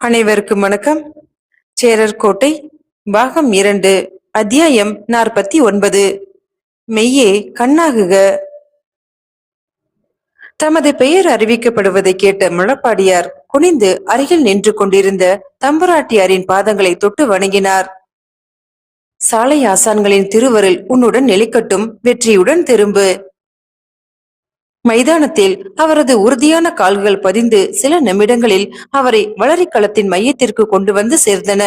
அனைவருக்கும் வணக்கம். சேரர் கோட்டை பாகம் இரண்டு அத்தியாயம் நாற்பத்தி ஒன்பது. மெய்யே கண்ணாகுக. தமது பெயர் அறிவிக்கப்படுவதை கேட்ட முழப்பாடியார் குனிந்து அருகில் நின்று கொண்டிருந்த தம்புராட்டியாரின் பாதங்களை தொட்டு வணங்கினார். சாலை ஆசான்களின் திருவருள் உன்னுடன் நிலைக்கட்டும் வெற்றியுடன் திரும்பு. மைதானத்தில் அவரது உறுதியான கால்கள் பதிந்து சில நிமிடங்களில் அவரை வளரிக்களத்தின் மையத்திற்கு கொண்டு வந்து சேர்ந்தன.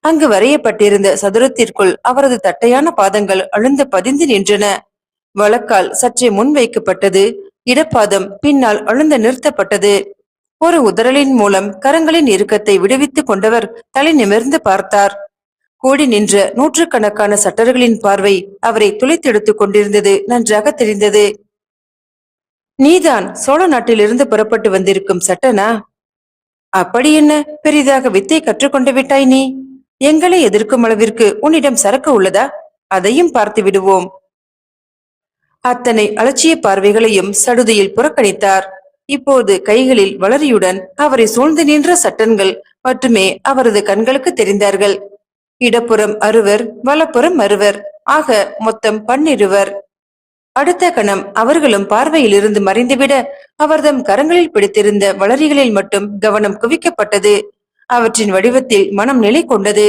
அங்கு வரையப்பட்டிருந்த சதுரத்திற்குள் அவரது தட்டையான பாதங்கள் அழுந்து பதிந்து நின்றன. வழக்கால் சற்றே முன் வைக்கப்பட்டது இடப்பாதம் பின்னால் அழுந்து நிறுத்தப்பட்டது. ஒரு உதறலின் மூலம் கரங்களின் இறுக்கத்தை விடுவித்துக் கொண்டவர் தலை நிமிர்ந்து பார்த்தார். கூடி நின்ற நூற்றுக்கணக்கான சட்டர்களின் பார்வை அவரை துளைத்தெடுத்துக் கொண்டிருந்தது நன்றாக தெரிந்தது. நீதான் சோழ நாட்டிலிருந்து புறப்பட்டு வந்திருக்கும் சட்டனா? அப்படி என்ன? பெரிதாக வித்தை கற்றுக்கொண்டு விட்டாய் நீ. எங்களை எதிர்க்கும் அளவிற்கு உன்னிடம் சரக்கு உள்ளதா? அதையும் பார்த்து விடுவோம். அத்தனை அலட்சிய பார்வைகளையும் சடுதியில் புறக்கணித்தார். இப்போது கைகளில் வளரியுடன் அவரை சூழ்ந்து நின்ற சட்டன்கள் மட்டுமே அவரது கண்களுக்கு தெரிந்தார்கள். இடப்புறம் அறுவர் வலப்புறம் அறுவர் ஆக மொத்தம் பன்னிருவர். அடுத்த கணம் அவர்களும் பார்வையில் இருந்து மறைந்துவிட அவர்தம் கரங்களில் பிடித்திருந்த வளரிகளில் மட்டும் கவனம் குவிக்கப்பட்டது. அவற்றின் வடிவத்தில் மனம் நிலை கொண்டது.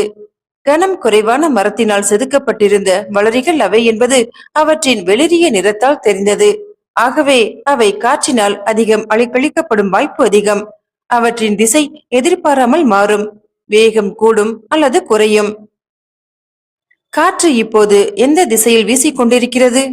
கனம் குறைவான மரத்தினால் செதுக்கப்பட்டிருந்த வளரிகள் அவை என்பது அவற்றின் வெளிரிய நிறத்தால் தெரிந்தது. ஆகவே அவை காற்றினால் அதிகம் அழிக்கழிக்கப்படும் வாய்ப்பு அதிகம். அவற்றின் திசை எதிர்பாராமல் மாறும். வேகம் கூடும் அல்லது குறையும். காற்று இப்போது எந்த திசையில் வீசிக்கொண்டிருக்கிறது?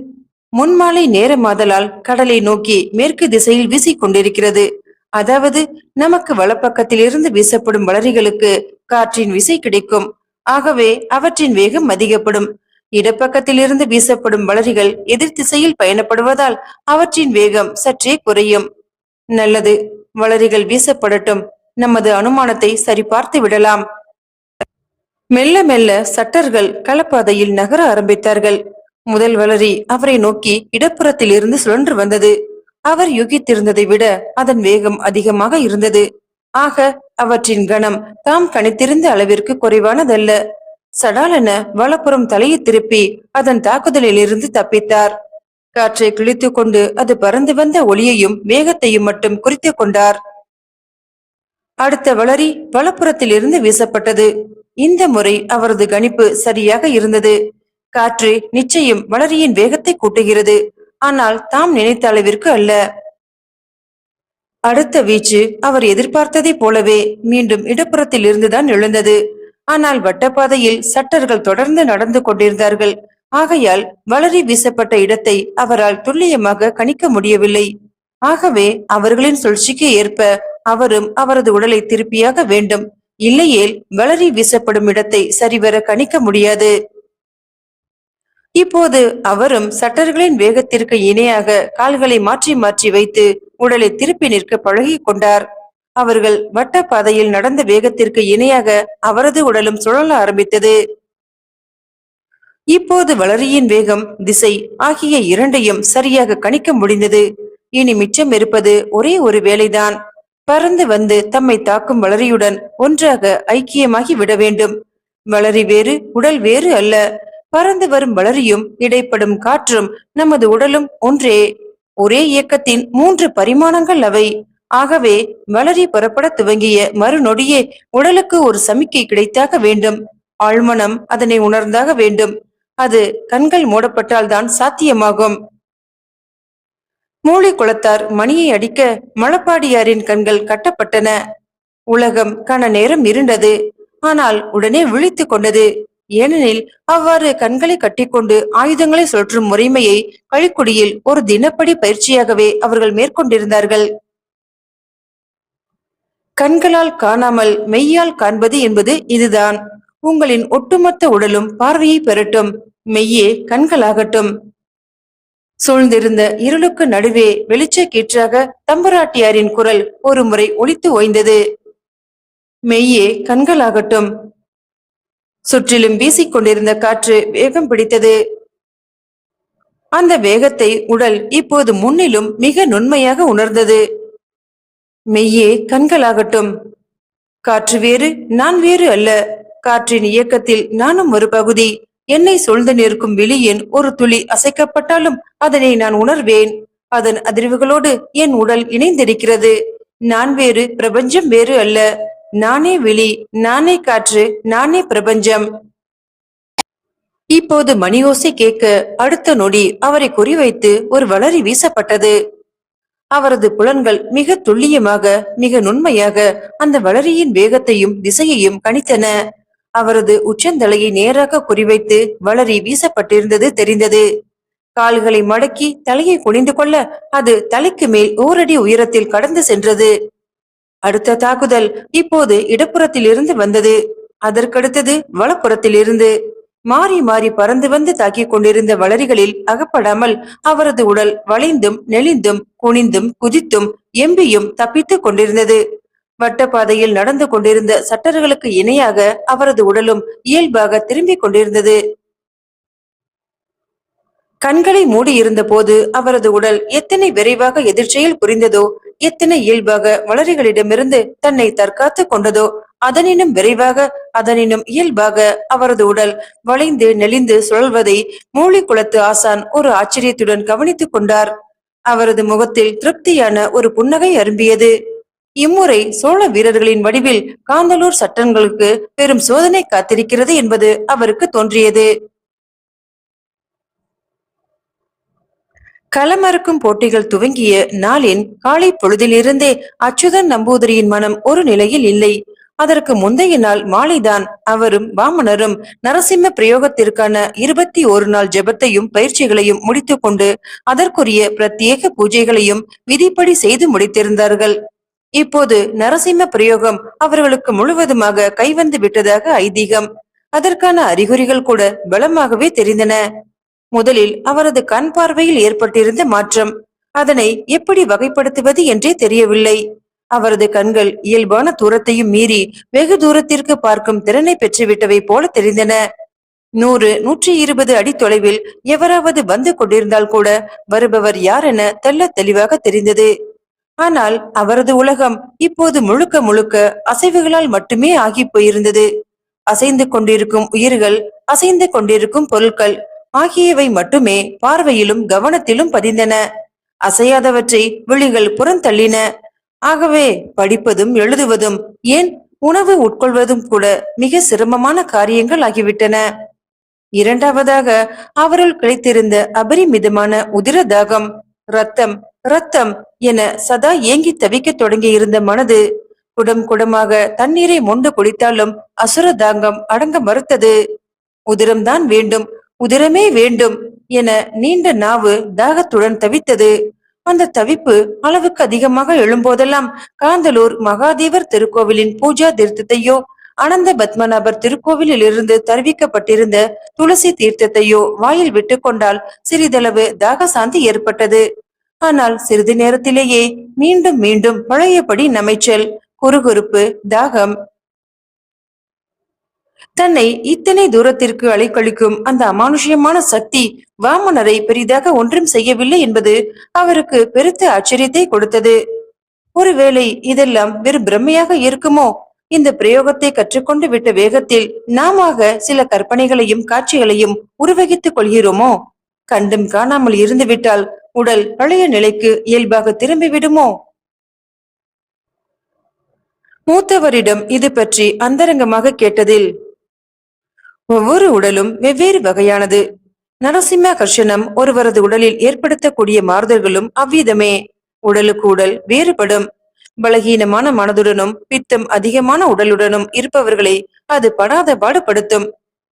முன்மாலை நேரமாதலால் கடலை நோக்கி மேற்கு திசையில் வீசிக் கொண்டிருக்கிறது அதாவது நமக்கு வலப்பக்கத்தில் இருந்து வீசப்படும் வளரிகளுக்கு காற்றின் விசை கிடைக்கும். ஆகவே அவற்றின் வேகம் அதிகப்படும். இடப்பக்கத்தில் இருந்து வீசப்படும் வளரிகள் எதிர் திசையில் பயணப்படுவதால் அவற்றின் வேகம் சற்றே குறையும். நல்லது வளரிகள் வீசப்படட்டும். நமது அனுமானத்தை சரிபார்த்து விடலாம். மெல்ல மெல்ல சட்டர்கள் களப்பாதையில் நகர ஆரம்பித்தார்கள். முதல் வளரி அவரை நோக்கி இடப்புறத்தில் இருந்து சுழன்று வந்தது. அவர் யூகித்திருந்ததை விட அதன் வேகம் அதிகமாக இருந்தது. ஆக அவற்றின் கணம் தாம் கணித்திருந்த அளவிற்கு குறைவானதல்ல. சடாலென வலப்புறம் தலையை திருப்பி அதன் தாக்குதலில் இருந்து தப்பித்தார். காற்றை கிழித்துக் கொண்டு அது பறந்து வந்த ஒளியையும் வேகத்தையும் மட்டும் குறித்துக் கொண்டார். அடுத்த வளரி வலப்புறத்தில் இருந்து வீசப்பட்டது. இந்த முறை அவரது கணிப்பு சரியாக இருந்தது. காற்று நிச்சயம் வளரியின் வேகத்தை கூட்டுகிறது. ஆனால் தாம் நினைத்த அளவிற்கு அல்ல. அடுத்த வீச்சு அவர் எதிர்பார்த்ததை போலவே மீண்டும் இடப்புறத்தில் இருந்துதான் எழுந்தது. ஆனால் வட்டப்பாதையில் சட்டர்கள் தொடர்ந்து நடந்து கொண்டிருந்தார்கள். ஆகையால் வளரி வீசப்பட்ட இடத்தை அவரால் துல்லியமாக கணிக்க முடியவில்லை. ஆகவே அவர்களின் சூழ்ச்சிக்கு ஏற்ப அவரும் அவரது உடலை திருப்பியாக வேண்டும். இல்லையேல் வளரி வீசப்படும் இடத்தை சரிவர கணிக்க முடியாது. இப்போது அவரும் சட்டர்களின் வேகத்திற்கு இணையாக கால்களை மாற்றி மாற்றி வைத்து உடலை திருப்பி நிற்க பழகி கொண்டார். அவர்கள் வட்ட பாதையில் நடந்த வேகத்திற்கு இணையாக அவரது உடலும் சுழல ஆரம்பித்தது. இப்போது வளரியின் வேகம் திசை ஆகிய இரண்டையும் சரியாக கணிக்க முடிந்தது. இனி மிச்சம் இருப்பது ஒரே ஒரு வேலைதான். பறந்து வந்து தம்மை தாக்கும் வளரியுடன் ஒன்றாக ஐக்கியமாகி விட வேண்டும். வளரி வேறு உடல் வேறு அல்ல. பறந்து வரும் வளரியும் இடைப்படும் காற்றும் நமது உடலும் ஒன்றே. ஒரே இயக்கத்தின் மூன்று பரிமாணங்கள் அவை. ஆகவே வளரி புறப்பட துவங்கிய மறுநொடியே உடலுக்கு ஒரு சமிக்கை கிடைத்தாக வேண்டும். ஆழ்மனம் அதனை உணர்ந்தாக வேண்டும். அது கண்கள் மூடப்பட்டால் தான் சாத்தியமாகும். மூளை குளத்தார் மணியை அடிக்க மழப்பாடியாரின் கண்கள் கட்டப்பட்டன. உலகம் கன நேரம் இருண்டது ஆனால் உடனே விழித்துக் கொண்டது. ஏனெனில் அவ்வாறு கண்களை கட்டிக்கொண்டு ஆயுதங்களை சுழற்றும் முறைமையை கழிக்குடியில் ஒரு தினப்படி பயிற்சியாகவே அவர்கள் மேற்கொண்டிருந்தார்கள். கண்களால் காணாமல் மெய்யால் காண்பது என்பது இதுதான். உங்களின் ஒட்டுமொத்த உடலும் பார்வையை பெறட்டும் மெய்யே கண்களாகட்டும். சூழ்ந்திருந்த இருளுக்கு நடுவே வெளிச்ச கீற்றாக தம்பராட்டியாரின் குரல் ஒரு முறை ஒலித்து ஓய்ந்தது. மெய்யே கண்களாகட்டும். சுற்றிலும் வீசிக் கொண்டிருந்த காற்று வேகம் பிடித்தது. அந்த வேகத்தை உடல் இப்போது முன்னிலும் மிக நுண்மையாக உணர்ந்தது. மெய்யே கண்களாகட்டும். காற்று வேறு நான் வேறு அல்ல. காற்றின் இயக்கத்தில் நானும் ஒரு பகுதி. என்னை சூழ்ந்து நிற்கும் வெளியின் ஒரு துளி அசைக்கப்பட்டாலும் அதனை நான் உணர்வேன். அதன் அதிர்வுகளோடு என் உடல் இணைந்திருக்கிறது. நான் வேறு பிரபஞ்சம் வேறு அல்ல. நானே விழி நானே காற்று நானே பிரபஞ்சம். இப்போது மணியோசை கேட்க அடுத்த நொடி அவரை குறிவைத்து ஒரு வளரி வீசப்பட்டது. அவரது புலன்கள் மிக துல்லியமாக மிக நுண்மையாக அந்த வளரியின் வேகத்தையும் திசையையும் கணித்தன. அவரது உச்சந்தலையை நேராக குறிவைத்து வளரி வீசப்பட்டிருந்தது தெரிந்தது. கால்களை மடக்கி தலையை குனிந்து கொள்ள அது தலைக்கு மேல் ஓரடி உயரத்தில் கடந்து சென்றது. அடுத்த தாக்குதல் இப்போது இடப்புறத்தில் இருந்து வந்தது. அதற்கடுத்தது வலப்புறத்தில் இருந்து மாறி மாறி பறந்து வந்து தாக்கிக் கொண்டிருந்த வளரிகளில் அகப்படாமல் அவரது உடல் வளைந்தும் நெளிந்தும் குனிந்தும் குதித்தும் எம்பியும் தப்பித்துக் கொண்டிருந்தது. வட்டப்பாதையில் நடந்து கொண்டிருந்த சட்டர்களுக்கு இணையாக அவரது உடலும் இயல்பாக திரும்பிக் கொண்டிருந்தது. கண்களை மூடியிருந்த போது அவரது உடல் எத்தனை விரைவாக எதிர்ச்சியில் புரிந்ததோ எத்தனை இயல்பாக வளரிகளிடமிருந்து தன்னை தற்காத்து கொண்டதோ அதனினும் விரைவாக அதனினும் இயல்பாக அவரது உடல் வளைந்து நெளிந்து சுழல்வதை மூலிக்குளத்து ஆசான் ஒரு ஆச்சரியத்துடன் கவனித்துக் கொண்டார். அவரது முகத்தில் திருப்தியான ஒரு புன்னகை அரும்பியது. இம்முறை சோழ வீரர்களின் வடிவில் காந்தலூர் சட்டங்களுக்கு பெரும் சோதனை காத்திருக்கிறது என்பது அவருக்கு தோன்றியது. களமறுக்கும் போட்டிகள் துவங்கிய நாளின் காலை பொழுதிலிருந்தே அச்சுதன் நம்பூதிரியின் மனம் ஒரு நிலையில் இல்லை. அதற்கு முந்தைய நாள் மாலைதான் அவரும் வாமனரும் நரசிம்ம பிரயோகத்திற்கான இருபத்தி ஒரு நாள் ஜெபத்தையும் பயிற்சிகளையும் முடித்துக்கொண்டு அதற்குரிய பிரத்யேக பூஜைகளையும் விதிப்படி செய்து முடித்திருந்தார்கள். இப்போது நரசிம்ம பிரயோகம் அவர்களுக்கு முழுவதுமாக கைவந்து விட்டதாக ஐதீகம். அதற்கான அறிகுறிகள் கூட பலமாகவே தெரிந்தன. முதலில் அவரது கண் பார்வையில் ஏற்பட்டிருந்த மாற்றம். அதனை எப்படி வகைப்படுத்துவது என்றே தெரியவில்லை. அவரது கண்கள் இயல்பான தூரத்தையும் மீறி வெகு தூரத்திற்கு பார்க்கும் திறனை பெற்றுவிட்டவை போல தெரிந்தன. நூறு நூற்றி இருபது அடி தொலைவில் எவராவது வந்து கொண்டிருந்தால் கூட வருபவர் யார் என தெல்ல தெளிவாக தெரிந்தது. ஆனால் அவரது உலகம் இப்போது முழுக்க முழுக்க அசைவுகளால் மட்டுமே ஆகி போயிருந்தது. அசைந்து கொண்டிருக்கும் உயிர்கள் அசைந்து கொண்டிருக்கும் பொருட்கள் ஆகியவை மட்டுமே பார்வையிலும் கவனத்திலும் பதிந்தன. அசையாதவற்றை விழிகள் புறந்தள்ளின. ஆகவே படிப்பதும் எழுதுவதும் ஏன் உணவு உட்கொள்வதும் கூட மிக சிரமமான காரியங்கள் ஆகிவிட்டன. இரண்டாவதாக அவருள் கிடைத்திருந்த அபரிமிதமான உதிர தாகம் ரத்தம் ரத்தம் என சதா ஏங்கி தவிக்க தொடங்கி இருந்த மனது குடம் குடமாக தண்ணீரை மொண்டு குடித்தாலும் அசுர தாங்கம் அடங்க மறுத்தது. உதிரம்தான் வேண்டும் உதிரமே வேண்டும் என நீண்ட நாவு தாகத்துடன் தவித்தது. அந்த தவிப்பு அளவுக்கு அதிகமாக எழும்போதெல்லாம் காந்தலூர் மகாதேவர் திருக்கோவிலின் பூஜா தீர்த்தத்தையோ அனந்த பத்மநாபர் திருக்கோவிலில் இருந்து தருவிக்கப்பட்டிருந்த துளசி தீர்த்தத்தையோ வாயில் விட்டு கொண்டால் சிறிதளவு தாக சாந்தி ஏற்பட்டது. ஆனால் சிறிது நேரத்திலேயே மீண்டும் மீண்டும் பழையபடி நமைச்சல் குறுகுறுப்பு தாகம் தன்னை இத்தனை தூரத்திற்கு அலைக்கழிக்கும் அந்த அமானுஷ்யமான சக்தி வாமனரை பெரிதாக ஒன்றும் செய்யவில்லை என்பது அவருக்கு பெருத்த ஆச்சரியத்தை கொடுத்தது. ஒருவேளை இதெல்லாம் வெறும் பிரம்மையாக இருக்குமோ? இந்த பிரயோகத்தை கற்றுக்கொண்டு விட்ட வேகத்தில் நாமாக சில கற்பனைகளையும் காட்சிகளையும் உருவகித்துக் கொள்கிறோமோ? கண்டும் காணாமல் இருந்துவிட்டால் உடல் பழைய நிலைக்கு இயல்பாக திரும்பிவிடுமோ? மூத்தவரிடம் இது பற்றி அந்தரங்கமாக கேட்டதில் ஒவ்வொரு உடலும் வெவ்வேறு வகையானது. நரசிம்ம கர்ஷனம் ஒருவரது உடலில் ஏற்படுத்தக்கூடிய மாறுதல்களும் அவ்விதமே. உடலுக்கு உடல் வேறுபடும். பலகீனமான மனதுடனும் பித்தம் அதிகமான உடலுடனும் இருப்பவர்களை அது படாத பாடுபடுத்தும்.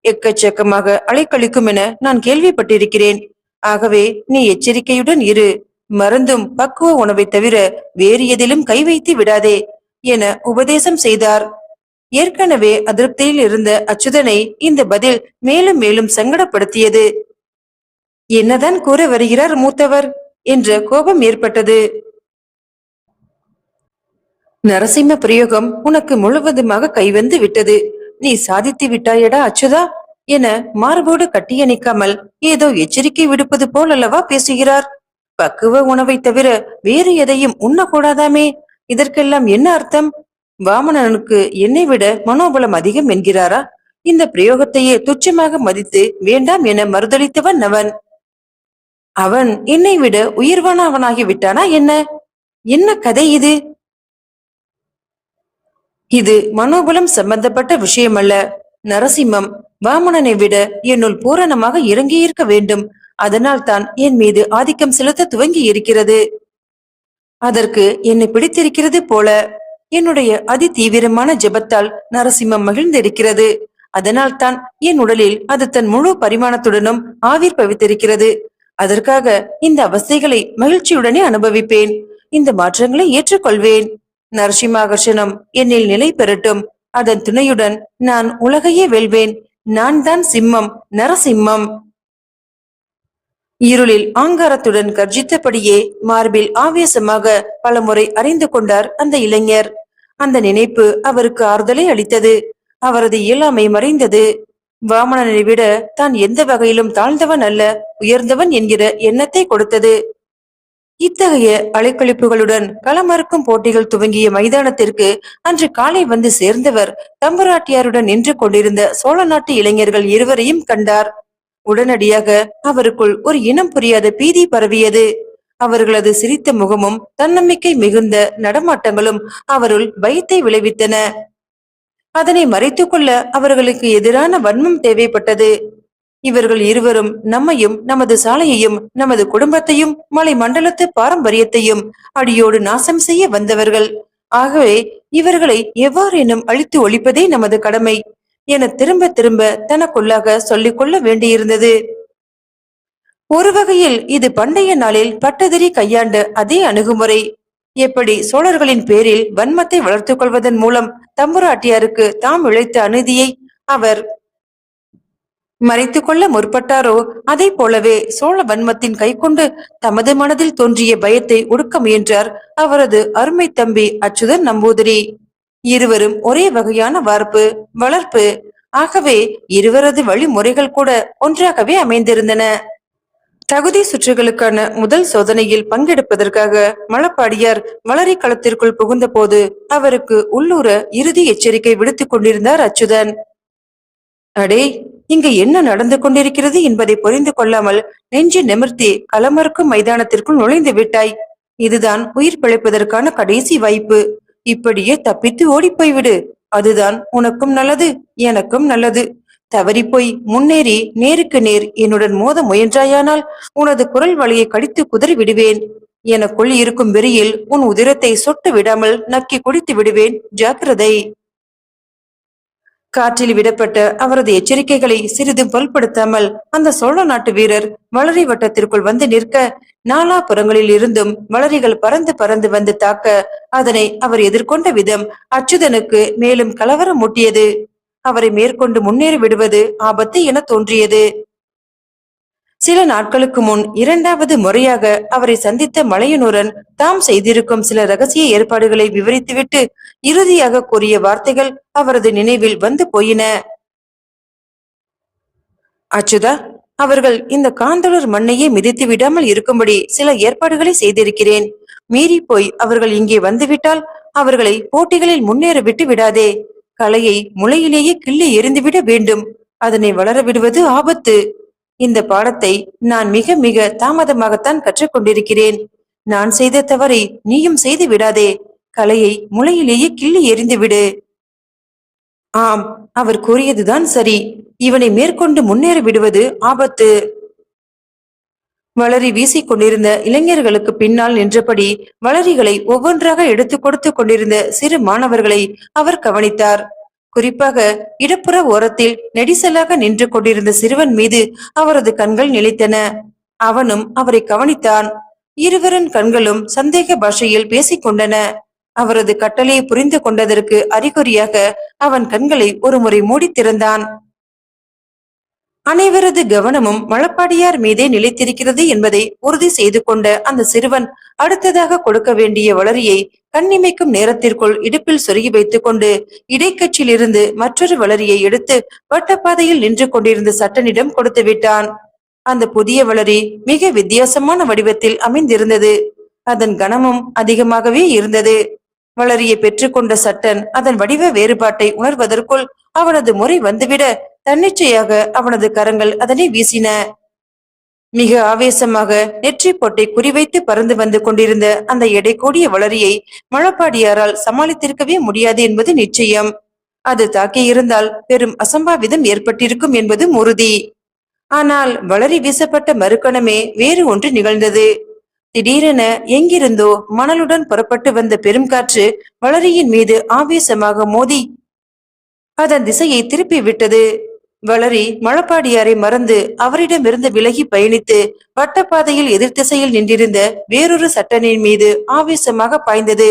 எக்கச்சக்கமாக அலைக்கழிக்கும் என நான் கேள்விப்பட்டிருக்கிறேன். ஆகவே நீ எச்சரிக்கையுடன் இரு. மருந்தும் பக்குவ உணவை தவிர வேறு எதிலும் கை வைத்து விடாதே என உபதேசம் செய்தார். ஏற்கனவே அதிருப்தியில் இருந்த அச்சுதனை இந்த பதில் மேலும் மேலும் சங்கடப்படுத்தியது. என்னதான் கூற வருகிறார் மூத்தவர்? என்ற கோபம் ஏற்பட்டது. நரசிம்ம பிரயோகம் உனக்கு முழுவதுமாக கைவந்து விட்டது. நீ சாதித்து விட்டாயடா அச்சுதா? என மார்போடு கட்டியணிக்காமல் ஏதோ எச்சரிக்கை விடுப்பது போல் அல்லவா பேசுகிறார். பக்குவ உணவை தவிர வேறு எதையும் உண்ணக்கூடாதாமே? இதற்கெல்லாம் என்ன அர்த்தம்? வாமனனுக்கு என்னை விட மனோபலம் அதிகம் என்கிறாரா? இந்த பிரயோகத்தையே துச்சமாக மதித்து வேண்டாம் என மறுதளித்தவன் அவன். அவன் என்னை விட உயர்வானவனாகி விட்டானா என்ன? என்ன கதை இது? இது மனோபலம் சம்பந்தப்பட்ட விஷயமல்ல. நரசிம்மம் வாமனனை விட என்னுள் பூரணமாக இறங்கியிருக்க வேண்டும். அதனால் தான் என் மீது ஆதிக்கம் செலுத்த துவங்கி இருக்கிறது அதற்கு என்னை பிடித்திருக்கிறது போல. என்னுடைய அதி தீவிரமான ஜெபத்தால் நரசிம்மம் மகிழ்ந்திருக்கிறது. அதனால் தான் என் உடலில் அது தன் முழு பரிமாணத்துடனும் ஆவிர்பவித்திருக்கிறது அதற்காக இந்த அவஸ்தைகளை மகிழ்ச்சியுடனே அனுபவிப்பேன். இந்த மாற்றங்களை ஏற்றுக்கொள்வேன். நரசிம்மாகர்ஷனம் என்னில் நிலை பெறட்டும். அதன் துணையுடன் நான் உலகையே வெல்வேன். நான் தான் சிம்மம் நரசிம்மம். இருளில் ஆங்காரத்துடன் கர்ஜித்தபடியே மார்பில் ஆவேசமாக பலமுறை அறிந்து கொண்டார் அந்த இளைஞர். அந்த நினைப்பு அவருக்கு ஆறுதலை அளித்தது. அவரது இயலாமை மறைந்தது. வாமனனை விட தான் எந்த வகையிலும் தாழ்ந்தவன் அல்ல உயர்ந்தவன் என்கிற எண்ணத்தை கொடுத்தது. இத்தகைய அலைக்கழிப்புகளுடன் களமறுக்கும் போட்டிகள் துவங்கிய மைதானத்திற்கு அன்று காலை வந்து சேர்ந்தவர் தம்பராட்டியாருடன் நின்று கொண்டிருந்த சோழ நாட்டு இளைஞர்கள் இருவரையும் கண்டார். உடனடியாக அவருக்குள் ஒரு இனம் புரியாத பீதி பரவியது. அவர்களது சிரித்த முகமும் தன்னம்பிக்கை மிகுந்த நடமாட்டங்களும் அவருள் பயத்தை விளைவித்தன. அதனை மறைத்துக் கொள்ள அவர்களுக்கு எதிரான வன்மம் தேவைப்பட்டது. இவர்கள் இருவரும் நம்மையும் நமது சாலையையும் நமது குடும்பத்தையும் மலை மண்டலத்து பாரம்பரியத்தையும் அடியோடு நாசம் செய்ய வந்தவர்கள். ஆகவே இவர்களை எவ்வாறேனும் அழித்து ஒழிப்பதே நமது கடமை. என திரும்ப திரும்ப தனக்குள்ளாக சொல்லிக் கொள்ள வேண்டியிருந்தது. ஒரு வகையில் இது பண்டைய நாளில் பட்டதிரி கையாண்ட அதே அணுகுமுறை. எப்படி சோழர்களின் பேரில் வன்மத்தை வளர்த்துக் கொள்வதன் மூலம் தம்புராட்டியாருக்கு தாம் இழைத்த அநீதியை அவர் மறைத்துக் கொள்ள முற்பட்டாரோ? அதை போலவே சோழ வன்மத்தின் கைக்கொண்டு தமது மனதில் தோன்றிய பயத்தை ஒடுக்க முயன்றார் அவரது அருமை தம்பி அச்சுதன் நம்பூதிரி. இருவரும் ஒரே வகையான வார்ப்பு வளர்ப்பு. ஆகவே இருவரது வழிமுறைகள் கூட ஒன்றாகவே அமைந்திருந்தன. தகுதி சுற்றுகளுக்கான முதல் சோதனையில் பங்கெடுப்பதற்காக மலப்பாடியார் வளரி களத்திற்குள் புகுந்தபோது அவருக்கு உள்ளூர இறுதி எச்சரிக்கை விடுத்துக் கொண்டிருந்தார் அச்சுதன். அடே இங்கு என்ன நடந்து கொண்டிருக்கிறது என்பதை புரிந்து கொள்ளாமல் நெஞ்சு நிமிர்த்தி களமறுக்கும் மைதானத்திற்குள் நுழைந்து விட்டாய். இதுதான் உயிர் பிழைப்பதற்கான கடைசி வாய்ப்பு. இப்படியே தப்பித்து ஓடிப்போய்விடு. அதுதான் உனக்கும் நல்லது எனக்கும் நல்லது. தவறிப்போய் முன்னேறி நேருக்கு நேர் என்னுடன் மோத முயன்றாயானால் உனது குரல் வழியை கடித்து குதறி விடுவேன். எனக்குள் இருக்கும் வெறியில் உன் உதிரத்தை சொட்டு விடாமல் நக்கி குடித்து விடுவேன். ஜாக்கிரதை. காற்றில் விடப்பட்ட அவரது எச்சரிக்கைகளை சிறிதும் பொருட்படுத்தாமல் அந்த சோழ நாட்டு வீரர் வளரி வட்டத்திற்குள் வந்து நிற்க நாலா புறங்களில் இருந்தும் வளரிகள் பறந்து பறந்து வந்து தாக்க அதனை அவர் எதிர்கொண்ட விதம் அச்சுதனுக்கு மேலும் கலவரம் மூட்டியது அவரை மேற்கொண்டு முன்னேறி விடுவது ஆபத்து என தோன்றியது. சில நாட்களுக்கு முன் இரண்டாவது முறையாக அவரை சந்தித்த மலையனூரன் தாம் செய்திருக்கும் சில ரகசிய ஏற்பாடுகளை விவரித்துவிட்டு இறுதியாக கூறிய வார்த்தைகள் அவரது நினைவில் வந்து போயின. அச்சுதா அவர்கள் இந்த காந்தளர் மண்ணையே மிதித்து விடாமல் இருக்கும்படி சில ஏற்பாடுகளை செய்திருக்கிறேன். மீறி போய் அவர்கள் இங்கே வந்துவிட்டால் அவர்களை போட்டிகளில் முன்னேற விட்டு விடாதே. கலையை முளையிலேயே கிள்ளி எறிந்துவிட வேண்டும். அதனை வளர விடுவது ஆபத்து. இந்த பாடத்தை நான் மிக மிக தாமதமாகத்தான் கற்றுக்கொண்டிருக்கிறேன். நான் செய்த தவறை நீயும் செய்து விடாதே. கலையை முளையிலேயே கிள்ளி எறிந்து விடு. ஆம் அவர் கூறியதுதான் சரி. இவனை மேற்கொண்டு முன்னேறி விடுவது ஆபத்து. வளரி வீசிக் கொண்டிருந்த இளைஞர்களுக்கு பின்னால் நின்றபடி வளரிகளை ஒவ்வொன்றாக எடுத்து கொடுத்து கொண்டிருந்த சிறு மாணவர்களை அவர் கவனித்தார். குறிப்பாக இடப்புற ஓரத்தில் நெடிசலாக நின்று கொண்டிருந்த சிறுவன் மீது அவரது கண்கள் நிலைத்தன. அவனும் அவரை கவனித்தான். இருவரின் கண்களும் சந்தேக பாஷையில் பேசிக் கொண்டன அவரது கட்டளையை புரிந்து கொண்டதற்கு அறிகுறியாக அவன் கண்களை ஒருமுறை மூடி திறந்தான் அனைவரது கவனமும் மழப்பாடியார் மீதே நிலைத்திருக்கிறது என்பதை உறுதி செய்து கொண்ட அந்த சிறுவன் அடுத்ததாக கொடுக்க வேண்டிய வளரியை கண்ணிமைக்கும் நேரத்திற்குள் இடுப்பில் சொருகி வைத்துக் கொண்டு இடைக்கட்சியிலிருந்து மற்றொரு வளரியை எடுத்து வட்டப்பாதையில் நின்று கொண்டிருந்த சட்டனிடம் கொடுத்து விட்டான். அந்த புதிய வளரி மிக வித்தியாசமான வடிவத்தில் அமைந்திருந்தது. அதன் கனமும் அதிகமாகவே இருந்தது. வளரியை பெற்றுக்கொண்ட சட்டன் அதன் வடிவ வேறுபாட்டை உணர்வதற்குள் அவனது முறை வந்துவிட தன்னிச்சையாக அவனது கரங்கள் அதனை வீசின. மிக ஆவேசமாக நெற்றி பொட்டை குறிவைத்து பறந்து வந்து கொண்டிருந்த அந்த எடை கூடிய வளரியை மழப்பாடியாரால் சமாளித்திருக்கவே முடியாது என்பது நிச்சயம். அது தாக்கியிருந்தால் பெரும் அசம்பாவிதம் ஏற்பட்டிருக்கும் என்பது உறுதி. ஆனால் வளரி வீசப்பட்ட மறுகணமே வேறு ஒன்று நிகழ்ந்தது. திடீரென எங்கிருந்தோ மணலுடன் புறப்பட்டு வந்த பெருங்காற்று வளரியின் மீது ஆவேசமாக மோதி அதன் திசையை திருப்பி விட்டது வளரி மழப்பாடியாரை மறந்து அவரிடமிருந்து விலகி பயணித்து வட்டப்பாதையில் எதிர்த்திசையில் நின்றிருந்த வேறொரு சட்டனின் மீது ஆவேசமாக பாய்ந்தது.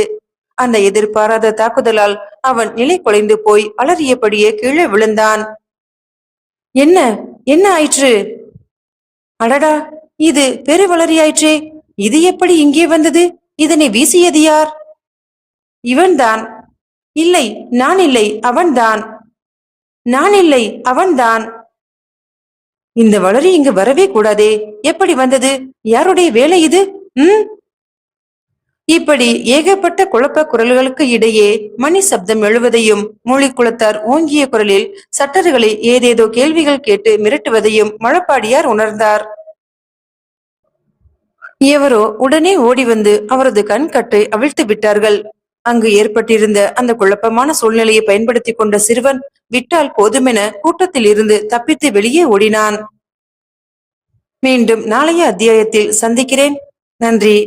அந்த எதிர்பாராத தாக்குதலால் அவன் நிலை குலைந்து போய் அலறியபடியே கீழே விழுந்தான். என்ன? என்ன ஆயிற்று? அடடா! இது பெருவளரியாயிற்றே! இது எப்படி இங்கே வந்தது? இதனை வீசியது யார்? இவன்தான். இல்லை நான் இல்லை அவன்தான். நான் இல்லை அவன்தான். இந்த வளரி இங்கு வரவே கூடாதே. எப்படி வந்தது? யாருடைய வேலை இது? ம்? இப்படி ஏகப்பட்ட குழப்ப குரல்களுக்கு இடையே மணி சப்தம் எழுவதையும் மூலிக்குளத்தார் ஓங்கிய குரலில் சட்டர்களை ஏதேதோ கேள்விகள் கேட்டு மிரட்டுவதையும் மழப்பாடியார் உணர்ந்தார். எவரோ உடனே ஓடி வந்து அவரது கண் கட்டை அவிழ்த்து விட்டார்கள். அங்கு ஏற்பட்டிருந்த அந்த குழப்பமான சூழ்நிலையை பயன்படுத்திக் கொண்ட சிறுவன் விட்டால் போதுமென கூட்டத்தில் இருந்து தப்பித்து வெளியே ஓடினான். மீண்டும் நாளைய அத்தியாயத்தில் சந்திக்கிறேன். நன்றி.